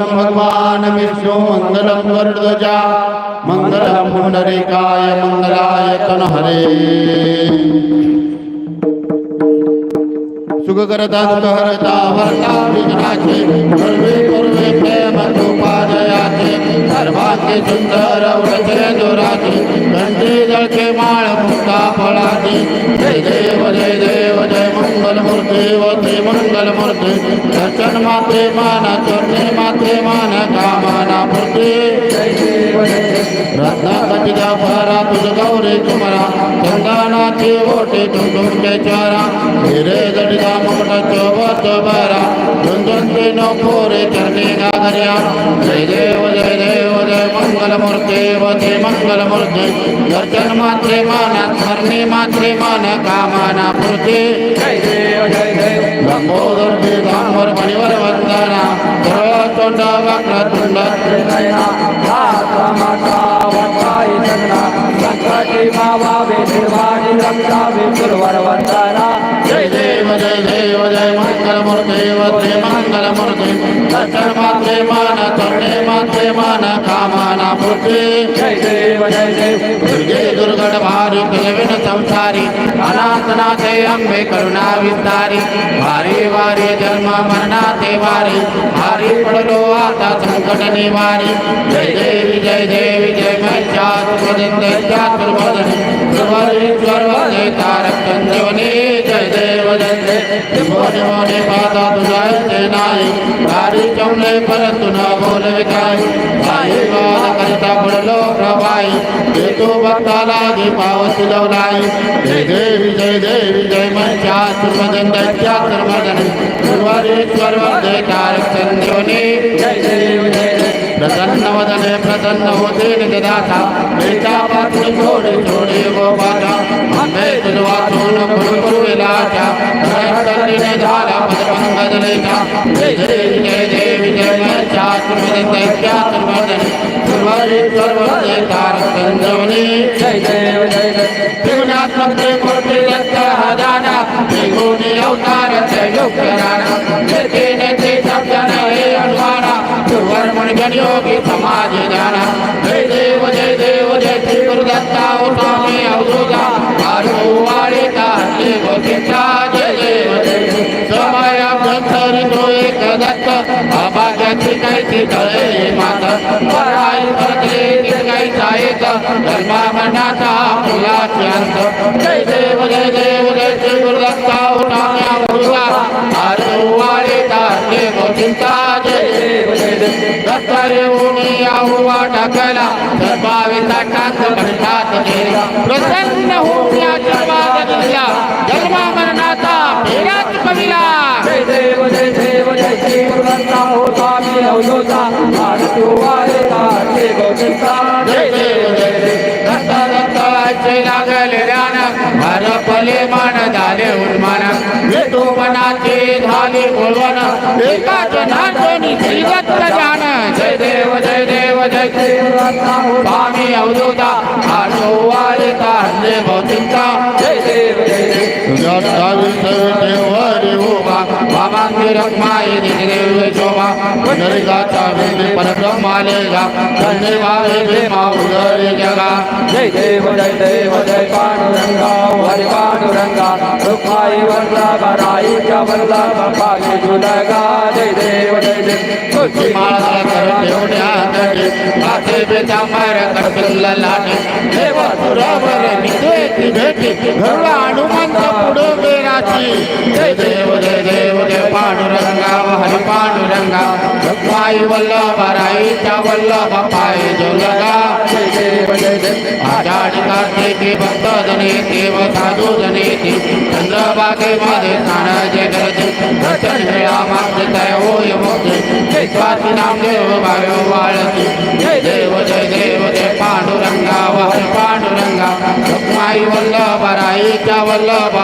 भगवान विष्णु मंगलम गरुड़ध्वजा मंगलम पुंडरीकाय मंगलाय तनहरे सुखकरता सुखहरता वरता विघ्नाचे पूर्वे पूर्वे प्रेम सर्वांचे सुंदर वृक्षे दोराचे घंटी जळके माळ मुक्ता फळाचे. जय देव जय देव जय मंगल मूर्ती व ते मंगल मूर्ती दर्शन माते मान चरणे माते मान कामाना मूर्ती. रत्नाकचिता फारा तुझ गौरी कुमारा. चंदनाचे ओटे तुमचे चारा हिरे जडिता मुकुट चोबत बारा. झुंझुंते नको रे चरणे गागर्या जय देव जय देव जय मंगल मूर्ती व ते मंगल मूर्ती दर्शन मात्रे मान स्मरणे मात्रे मान कामना पूर्ती। लंबोदर पीतांबर मणिवर वंदना सर्व तोंड। वक्रतुंड जय देव जय देव जय मंगल मूर्ती वते दर्शन मात्रे मान चरणे मात्रे मान कामना पूर्ती दुर्गे दुर्गड भारी कुलविन संसारी, अनाथनाथे अंबे करुणा विस्तारी। भारी वारी जन्म मरणाचे वारी, भारी पडलो आता संकट निवारी। जय देवी जय देवी जय महिषासुरवदन चातुर्वदन सर्वेश्वर वदे तारक संजीवनी जय देव जय देव मोने मोने पादा तुझा ते नाही भारी चवले परंतु न बोलवे काय काही वाद करता पडलो प्रभाई येतो भक्ताला जे पावती लवलाई जय देवी जय देवी, जय महिषासुरवदन दैत्यासुरवदन सर्वेश्वर वदे तारक संजीवनी प्रसन्न वदने, प्रसन्न होते निजदाता बेटा पात्र छोडे छोडे गोपाला आंबे तुझवा सोन गुरु गुरु तन्ने झाला पदपंकज लेखा जय देवी जय जय हे समाज जाना जय देव जय देव की तळले माझा पराय परतले ते काही जायचं धर्मा मनाचा मुलाची अंत जय देव जय देव जय जय गुरुदत्ता उठाण्या गुरुवा आरवारे तारके गोचिंता जय देव जय देव दत्तारे उणी आहुवा टाकला धर्माविता कांत घंटात गेला प्रसन्न होऊ एकाच नाथोनी श्रीदत्त जाण जय देव जय देव जय श्रीरत्ना स्वामी अवधूता आठो वारिता हल्ले भौतिकता जय देव जय देव। बाबांची देव शोभा पंढरीकाचा वेगळे परब्रह्माले गा भीमा उदरे जगा जय देव जय देव जय पांडुरंगा हरि पांडुरंगा रुक्माई वल्लभ राईच्या वल्लभ पागे जुलगा जय देव जय देव तुझी माळा कर ठेवण्या तटे माथे बेतांबर करपिल्ल लाटे देव तुरावर निघेती भेटी घरला हनुमंत पुढे बेराची जय देव जय देव पांडुरंगा हरी पांडुरंगा रखमाई वल्लभ राईच्या वल्लभ जय देव जय देव आषाढी कार्तिकी भक्त जने देव साधू जने चंद्रबागे मध्ये स्नानाचे करते दर्शन वेळा मागते तय होय मोठे जय स्वाती नामदेव वायो वाळते जय देव जय देव जय पांडुरंगा हरी पांडुरंगा रखमाई वल्लभ राईच्या वल्लभ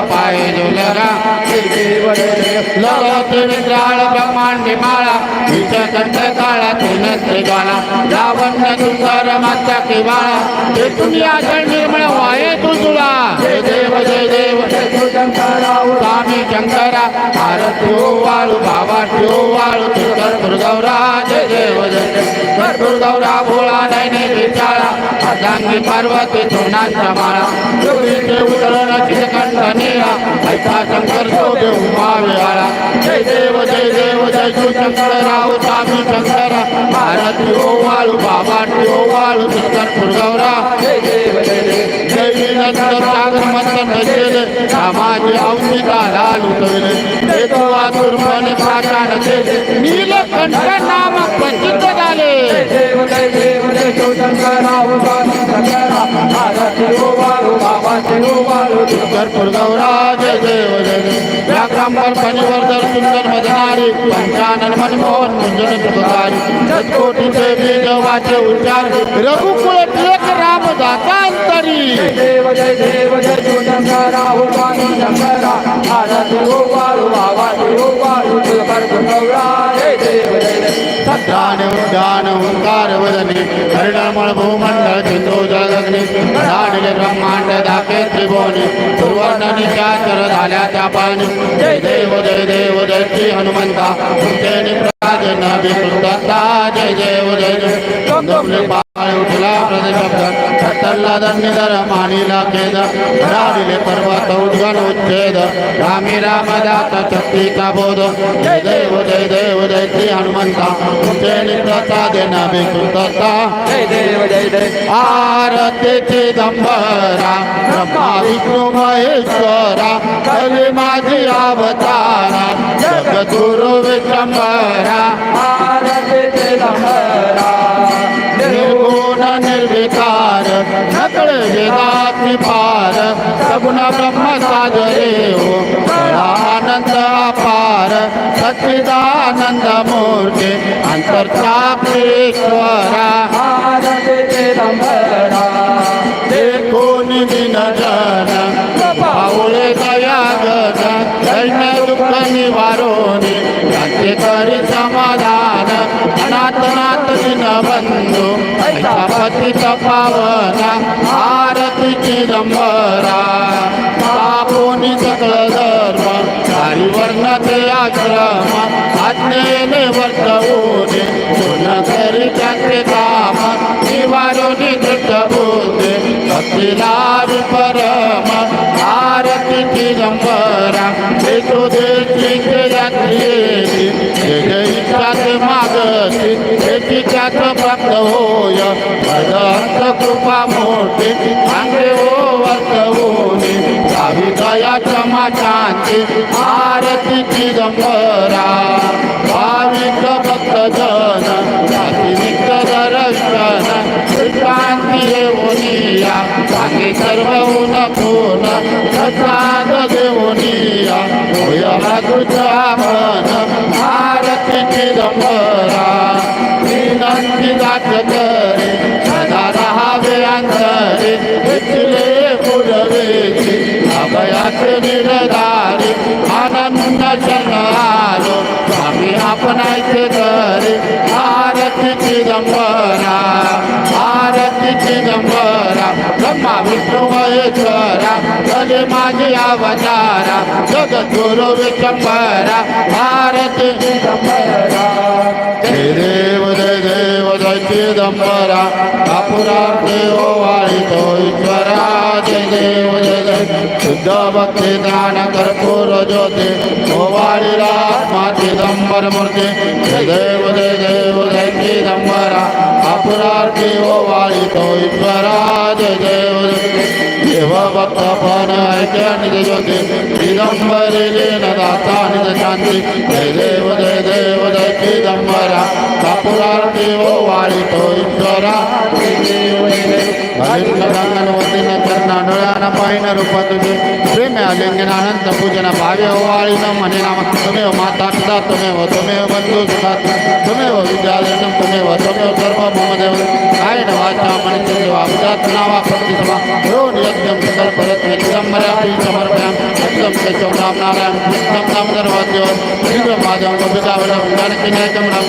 जय देव जय देव निद्राळ ब्रह्मांडे माळा विषकंठ काळा तुनस्त्री ज्वाला लावण्य सुंदर माता किवाळा तुम्ही आचरण निर्मळ वाये तुझुला దేవ శంకరావు స్వామి శంకర భారత్యోవారు భావాట్యోవారు దుర్గౌరా జయ దేవ దుర్గౌరా భోళా నైనే విచారా అదాంగి పార్వతి తున్నా సమాన యోగి దేవతరణ చితకంఠ నీరా ఐతా శంకర్ సోగే ఉమా విహారా జయ దేవ జయ దేవ జయ శంకరరావు స్వామి శంకర భారత్యోవారు భావాట్యోవారు దుర్గౌరా జయ దేవ జయ దేవ జయ నందరాగ మంత్ర ಮೆಚ್ಚೇನೆ ಸಮಾಜ ಔಷಧಾಲು ಬೇಕುವ ದುರ್ಬಲ ಪ್ರಾಕಾರ ನೀಲ ಕಂಠ ನಾಮ ಪ್ರಸಿದ್ಧದಾಲೆ शिवरपुर गौरा जय देव जय व्याक्रम्बर परिवर्धन सुंदर मदनारी, पंचानन मनमोहन मुंजन सुधारी सचकोटी देवी देवाचे उच्चार, रघुकुल एक राम दाता अंतरी देव जय देव उद्यान ओंकार वदने हरिणामळ भूमंडळ चंद्रो जगग्ने धाडले ब्रह्मांड त्रिभुवने निशाचर झाल्या त्या पाणी जय देव जय देव जय श्री हनुमंता जय देव जय जय. ಸಂದರ್ಭದಲ್ಲಿ ಬಾಯುಟಲ ಪ್ರತಿಶಬ್ದ ಸತ್ತಲ್ಲದನ್ನಿದರ ಮಾನಿಲ ಖೇದ ರಾಡಿಲೆ ಪರ್ವತ ಉದ್ಗಣ ಉಚ್ಛೇದ ರಾಮಿ ರಾಮದಾತ ಚತ್ರಿಕ ಬೋಧ ಜಯ ದೇವ ಜಯ ದೇವ ಜಯ ಶ್ರೀ ಹನುಮಂತ ಕುಚೇಲಿ ಪ್ರಸಾದ ನಭಿ ಕೃತಸ್ತ ಜಯ ದೇವ ಜಯ ಜಯ ಆರತಿ ಚಿದಂಬರ ಬ್ರಹ್ಮ ವಿಷ್ಣು ಮಹೇಶ್ವರ ಕಲಿ ಮಾಜಿ ಅವತಾರ ಜಗದ್ಗುರು ವಿಶ್ವಂಬರ ಆರತಿ ಚಿದಂಬರ निर्गुण निर्विकार नकळ वेदाती पार सगुण ब्रह्म सागरे हो आनंद अपार सच्चिदानंद मूर्ती अंतर्चापेश्वरा วะระ निरदारी आनंद चरणारो स्वामी आपणाचे घरी भारती चिदंबरा भारती चिदंबरा ब्रह्मा विष्णू महेश्वरा माझी अवतारा जगद्गुरु विशंभरा आरती चिदंबरा जय देव जय देव जय चिदंबरा कापुरा देव वाळीतो ईश्वरा जय देव जय जय शुद्ध भक्ती दान कर्पूर ज्योती ओवाळीला आत्मा चिदंबर मूर्ती जय देव जय देव जय चिदंबरा कापुरा देव वाळीतो ईश्वरा जय देव जय देव भक्त पण ऐक्य निज ज्योती चिदंबरी लीन दाता निज शांती जय देव जय देव जय चिदंबरा कापुरार्ती ओ वाळीतो ईश्वरा પૂજન ભાવ્ય હોવાળીનમ અને નામ તમેવ માતા પિતા તમેવ તમેવ બંધુ સુખા તમેવ વિદ્યાલયનમ તમેવ તમેવ સર્વ મમ દેવ કાયન વાચા મન ચેવા બધા તનાવા પ્રતિસભા રો નિયત્યમ સકલ ભરત નિગમ कायन वाचा मनसे देवा उदात नावा प्रतिसभा रोण यज्ञम सकल परत चिदंबरापी समर्पयाम सत्यम केशव राम नारायण सत्यम दामोदर वाद्य श्री माधव गोपिकावरम जानकी नायकम राम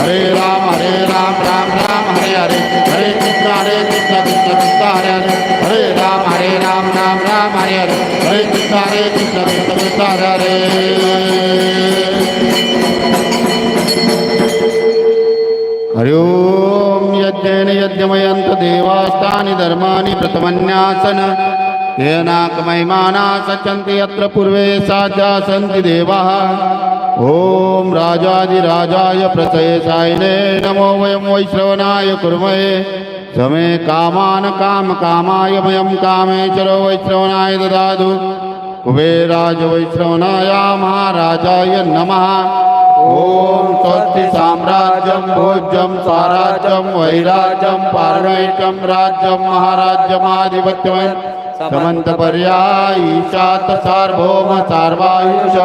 हरे राम हरे राम राम राम हरे हरे हरे कृष्ण हरे कृष्ण कृष्ण कृष्ण हरे हरे हरे राम हरे राम राम राम हरे हरे हरे सादरे हरि ओम यज्ञेन यज्ञमयन्त देवास्तानि धर्माणि प्रथमन्यासन येनाकमैमाना सचन्ति यत्र पूर्वे साध्या सन्ति देवाः। ॐ राजाधिराजाय प्रसयसायिने नमो वयं वैश्रवणाय कुर्महे। समे कामान् कामकामाय वयं कामेश्वरो वैश्रवणाय ददातु। कुबेराज वैश्रवणाय महाराजाय नमः। ॐ स्वस्ति साम्राज्यं, भोज्यं स्वराज्यं वैराज्यं पारणैकं राज्यं महाराज्यमाधिपत्यं समन्तपर्याय ईशात सार्वभौम सार्वायुष।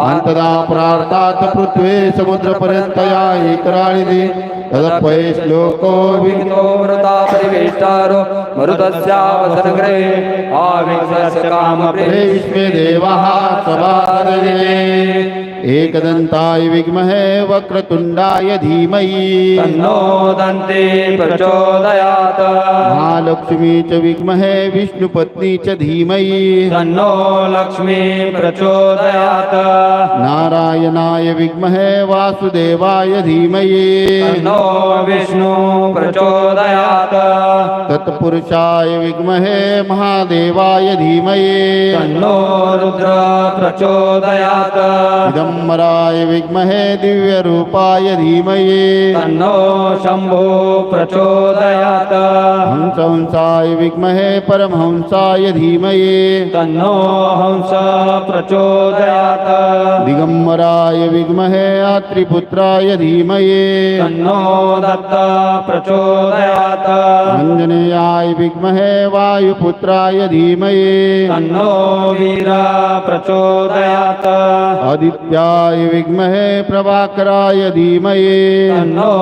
अन्तदा प्रार्थात् पृथ्वी समुद्रपर्यन्तया एकराणिति तदपये श्लोको विघ्नो मृता परिवेष्टारो। मरुतस्यावसनग्रे आविक्षस्य हे कामप्रे विश्वे देवाः सभासदे एकदन्ताय विद्महे वक्रतुण्डाय धीमहि। तन्नो दन्ते प्रचोदयात्। महालक्ष्मी च विद्महे विष्णुपत्नी च धीमहि। तन्नो लक्ष्मी प्रचोदयात्। नारायणाय विद्महे वासुदेवाय धीमहि। तन्नो विष्णु प्रचोदयात्। तत्पुरुषाय विद्महे महादेवाय धीमहि। तन्नो रुद्र प्रचोदयात्। दिगम्बराय विद्महे दिव्यरूपाय धीमहि। तन्नो शम्भो प्रचोदयात्। हंसंसाय विद्महे परमहंसाय धीमहि तन्नो हंस प्रचोदयात्। दिगम्बराय विद्महे अत्रिपुत्राय धीमहि तन्नो दत्त प्रचोदयात्। अञ्जनेयाय विद्महे वायुपुत्राय धीमहि तन्नो वीर प्रचोदयात्। आदित्याय विद्महे प्रभाकराय धीमहि तन्नो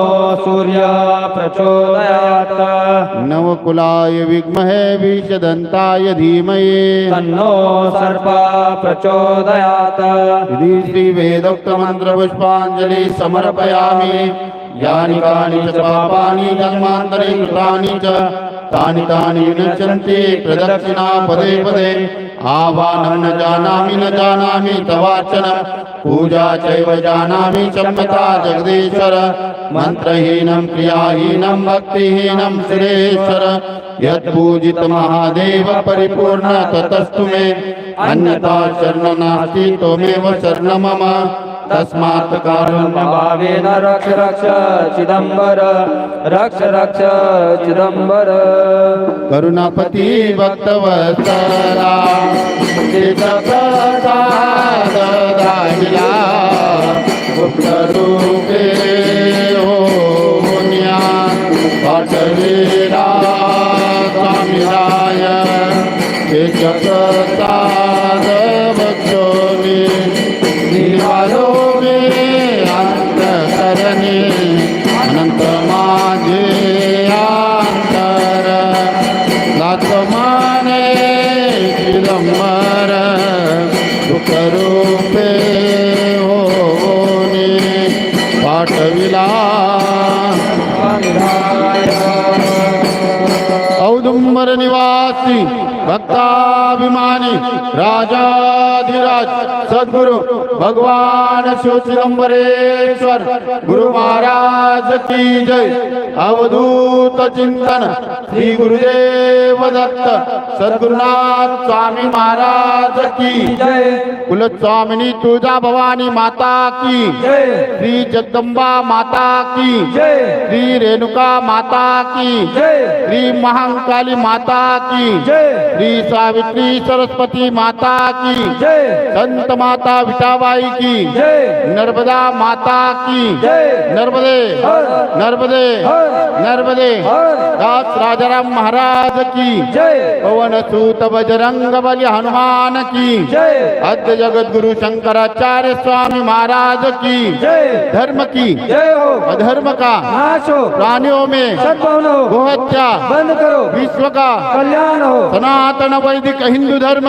सूर्य प्रचोदयात्। नवकुलाय विद्महे विषदन्ताय धीमे तन्नो सर्प प्रचोदयात्। इति श्रीवेदोक्तमन्त्रपुष्पाञ्जलि समर्पयामि। यानि कानि च पापानि जन्मान्तरे कृतानि च तानि तानि विनश्यन्ति प्रदक्षिणा पदे पदे। आह्वानं न जानामि न जानामि तवार्चन पूजा चैव जानामि क्षम्यता जगदीश्वर। मन्त्रहीनं क्रियाहीनं, भक्तिहीनं सुरेश्वर। महादेव परिपूर्ण, ततस्तु मे। अन्यथा नास्ति, त्वमेव शरण मम तस्मात् कारुण्य भावेन रक्ष रक्ष चिदम्बर, रक्ष रक्ष चिदम्बर। करुणापती भक्तवत्सला दाहिला गुप्तरूपे हो मुन्या મારા રૂપે હોને પાઠવિલા ઔદુંબર નિવાસી ભક્તાભિમા राजाधिराज, सद्गुरु भगवान शिव गुरु महाराज की जय। अवधूत चिंतन, श्री गुरुदेव दत्त, सद्गुरुनाथ स्वामी महाराज की जय। कुलस्वामिनी तुळजा भवानी माता की जय। श्री जगदम्बा माता की जय। श्री रेणुका माता की जय। श्री महाकाली माता की जय। श्री सावित्री सरस्वती माता की। संत माता विटाबाई की। नर्मदा माता की। नर्मदे। नर्मदे। नर्मदे। दास राजाराम महाराज की। पवन सूत बजरंग बली हनुमान की। अद्य जगत गुरु शंकराचार्य स्वामी महाराज की। धर्म की। अधर्म का। प्राणियों में। गोहत्या। बंद करो। विश्व का। कल्याण हो। सनातन वैदिक हिंदू धर्म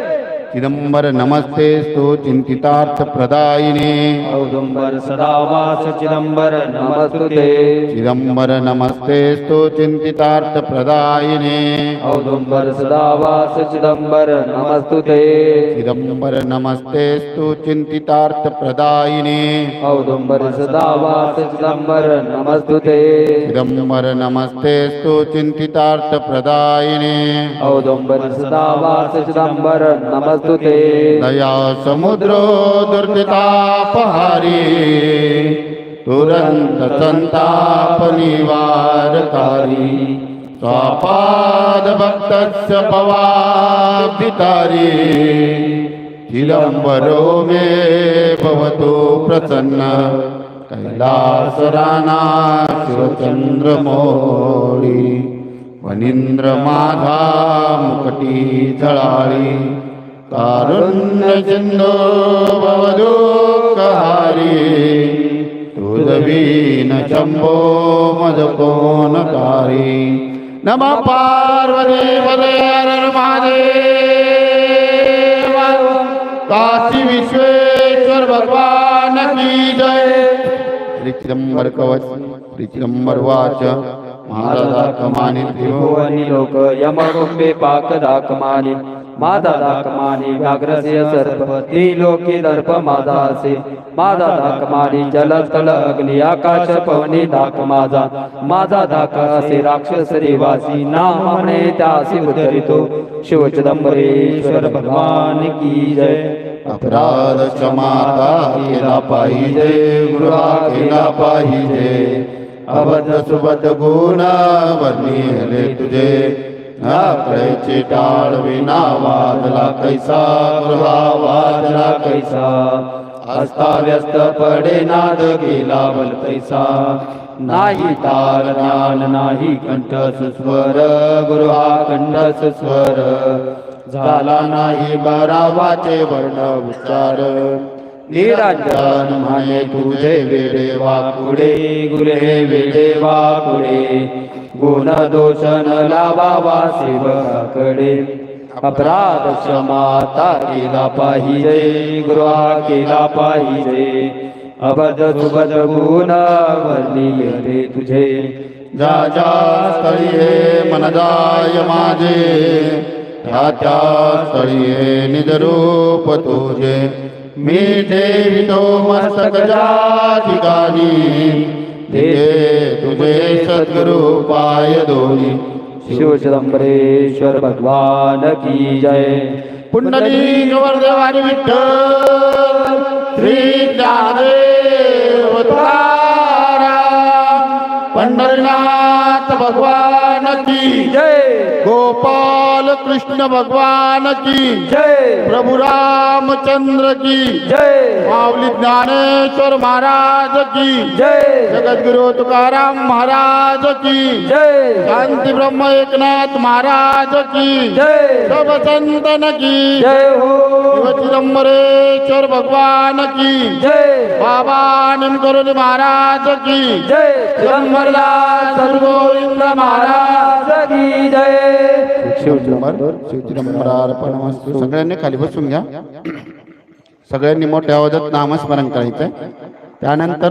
चिदंबर नमस्ते स्तु चिंतितार्थ प्रदायिने औदुंबर सदावास चिदंबर नमस्तुते। चिदंबर नमस्ते स्तु चिंतितार्थ प्रदायिने औदुंबर सदावास चिदंबर नमस्तुते। चिदंबर नमस्ते स्तु चिंतितार्थ प्रदायिने औदुंबर सदावास चिदंबर नमस्तुते। चिदंबर नमस्ते स्तु चिंतितार्थ प्रदायिने औदुंबर सदावास चिदंबर स्तुते दया समुद्र दुर्पिता पहारी तुरंत संताप निवारकारी स्वापाद भक्तस्य पवाभितारी चिदम्बरो मे भवतो प्रसन्न कैलासराना शिवचन्द्रमौळी वनिन्द्रमाधा मुकटी जळाळी कारुण्यसिन्धो भवदुःखहारी तुदवीन शम्भो मदकोनकारी नमः पार्वते पदे महादेव काशी विश्वेश्वर भगवान की जय त्रिचिदंबर कवच त्रिचिदंबर वाच महाराजा कमानी त्रिभुवनी लोक यमकुंभे पाकदा कमानी दाकमानी माझा दाकमानी व्याघ्रस्य सर्प त्रिलोकी दर्प माझा असे माझा दाकमानी जलस्थल अग्नी आकाश पवनी दाक माझा माझा दाक असे राक्षस रेवासी नाम म्हणे त्यासी उद्धरितो। शिव चिदंबरेश्वर भगवान की जय। अपराध क्षमाता केला पाहिजे गृहा केला पाहिजे। अबद्ध सुबद्ध गुण वर्णिले तुझे। नाकळेचे टाळ विना वादला कैसा गृहा वादला कैसा? अस्ताव्यस्त पडे नाद गेला बल पैसा नाही ताल ज्ञान नाही कंठ सुस्वर गृहा कंठ सुस्वर. झाला नाही बारावाचे वर्ण उच्चार. निराजन म्हणे तुझे वेडे वाकुडे गुरे वेडे वाकुडे. गुण दोषण न लावावा सेवकाकडे अपराध क्षमाता केला पाहिजे गृहा केला पाहिजे. अबद सुबद गुण वर्णिले तुझे. जा जा स्थळी हे मन जाय माझे. त्या त्या स्थळी हे निजरूप तुझे. मी ठेवितो मस्तक ज्या ठिकाणी ते तुझे सद्गुरु पाय शिव चिदंबरेश्वर भगवान की जय। पुंडली गवर्धवारी विठ्ठल श्री पंढरीनाथ भगवान की जय। गोपाल कृष्ण भगवान की जय। प्रभु रामचंद्र की। जय। माऊली ज्ञानेश्वर महाराज की। जय। जगद्गुरु तुकाराम महाराज की। जय। शांती ब्रह्म एकनाथ महाराज की। जय। सब संतन की। जय हो। शिव चिदंबरेश्वर भगवान की। जय। बाबा निमकरोली महाराज की। जय। चिदंबरदास सद्गोविंद महाराज की। जय। शिव चिदंबर शिव चिदंबरार्पणमस्तु सगळ्यांनी खाली बसून घ्या. सगळ्यांनी मोठ्या आवाजात नामस्मरण करायचंय. त्यानंतर